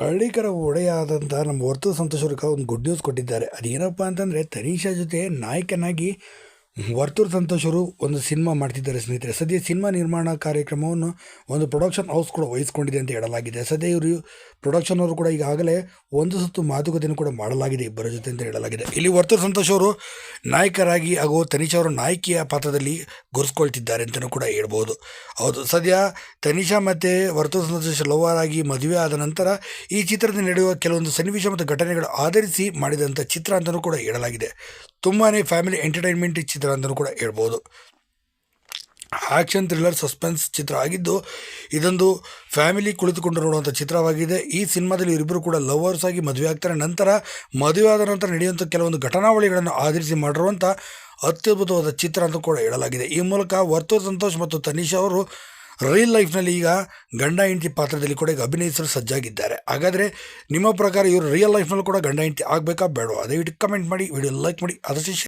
ಹಳ್ಳಿಕರ ಒಡೆಯಾದಂಥ ನಮ್ಮ ವರ್ತೂರು ಸಂತೋಷ್ ಅವ್ರಿಗೆ ಒಂದು ಗುಡ್ ನ್ಯೂಸ್ ಕೊಟ್ಟಿದ್ದಾರೆ. ಅದೇನಪ್ಪ ಅಂತಂದರೆ ತರೀಶಾ ಜೊತೆ ನಾಯಕನಾಗಿ ವರ್ತೂರ್ ಸಂತೋಷರು ಒಂದು ಸಿನಿಮಾ ಮಾಡ್ತಿದ್ದಾರೆ ಸ್ನೇಹಿತರೆ. ಸದ್ಯ ಸಿನಿಮಾ ನಿರ್ಮಾಣ ಕಾರ್ಯಕ್ರಮವನ್ನು ಒಂದು ಪ್ರೊಡಕ್ಷನ್ ಹೌಸ್ ಕೂಡ ವಹಿಸ್ಕೊಂಡಿದೆ ಅಂತ ಹೇಳಲಾಗಿದೆ. ಸದ್ಯ ಇವರು ಪ್ರೊಡಕ್ಷನ್ ಅವರು ಕೂಡ ಈಗಾಗಲೇ ಒಂದು ಸುತ್ತು ಮಾತುಕತೆಯನ್ನು ಕೂಡ ಮಾಡಲಾಗಿದೆ ಇಬ್ಬರ ಜೊತೆ ಅಂತ ಹೇಳಲಾಗಿದೆ. ಇಲ್ಲಿ ವರ್ತೂರ್ ಸಂತೋಷ್ ಅವರು ನಾಯಕರಾಗಿ ಹಾಗೂ ತನಿಷಾ ಅವರು ನಾಯಕಿಯ ಪಾತ್ರದಲ್ಲಿ ಗುರುಸ್ಕೊಳ್ತಿದ್ದಾರೆ ಅಂತಲೂ ಕೂಡ ಹೇಳ್ಬೋದು. ಹೌದು, ಸದ್ಯ ತನಿಷಾ ಮತ್ತು ವರ್ತು ಸಂತೋಷ್ ಲವರ್ ಆಗಿ ಮದುವೆ ಆದ ನಂತರ ಈ ಚಿತ್ರದಲ್ಲಿ ನಡೆಯುವ ಕೆಲವೊಂದು ಸನ್ನಿವೇಶ ಮತ್ತು ಘಟನೆಗಳು ಆಧರಿಸಿ ಮಾಡಿದಂಥ ಚಿತ್ರ ಅಂತಲೂ ಕೂಡ ಹೇಳಲಾಗಿದೆ. ತುಂಬಾ ಫ್ಯಾಮಿಲಿ ಎಂಟರ್ಟೈನ್ಮೆಂಟ್ ಚಿತ್ರ ಅಂತಲೂ ಕೂಡ ಹೇಳ್ಬೋದು. ಆ್ಯಕ್ಷನ್ ಥ್ರಿಲ್ಲರ್ ಸಸ್ಪೆನ್ಸ್ ಚಿತ್ರ ಆಗಿದ್ದು, ಇದೊಂದು ಫ್ಯಾಮಿಲಿ ಕುಳಿತುಕೊಂಡು ನೋಡುವಂಥ ಚಿತ್ರವಾಗಿದೆ. ಈ ಸಿನಿಮಾದಲ್ಲಿ ಇವರಿಬ್ಬರು ಕೂಡ ಲವರ್ಸ್ ಆಗಿ ಮದುವೆ ಆಗ್ತಾರೆ. ನಂತರ ಮದುವೆ ಆದ ನಂತರ ನಡೆಯುವಂಥ ಕೆಲವೊಂದು ಘಟನಾವಳಿಗಳನ್ನು ಆಧರಿಸಿ ಮಾಡಿರುವಂಥ ಅತ್ಯದ್ಭುತವಾದ ಚಿತ್ರ ಅಂತ ಕೂಡ ಹೇಳಲಾಗಿದೆ. ಈ ಮೂಲಕ ವರ್ತೂರ್ ಸಂತೋಷ್ ಮತ್ತು ತನಿಷಾ ಅವರು ರಿಯಲ್ ಲೈಫ್ನಲ್ಲಿ ಈಗ ಗಂಡ ಹೆಂಡತಿ ಪಾತ್ರದಲ್ಲಿ ಕೂಡ ಈಗ ಅಭಿನಯಿಸಲು ಸಜ್ಜಾಗಿದ್ದಾರೆ. ಹಾಗಾದರೆ ನಿಮ್ಮ ಪ್ರಕಾರ ಇವರು ರಿಯಲ್ ಲೈಫ್ನಲ್ಲಿ ಕೂಡ ಗಂಡ ಹೆಂಡತಿ ಆಗಬೇಕಾ? ಬೇಡವಾ? ದಯವಿಟ್ಟು ಕಮೆಂಟ್ ಮಾಡಿ ವಿಡಿಯೋ ಲೈಕ್ ಮಾಡಿ, ಆದಷ್ಟು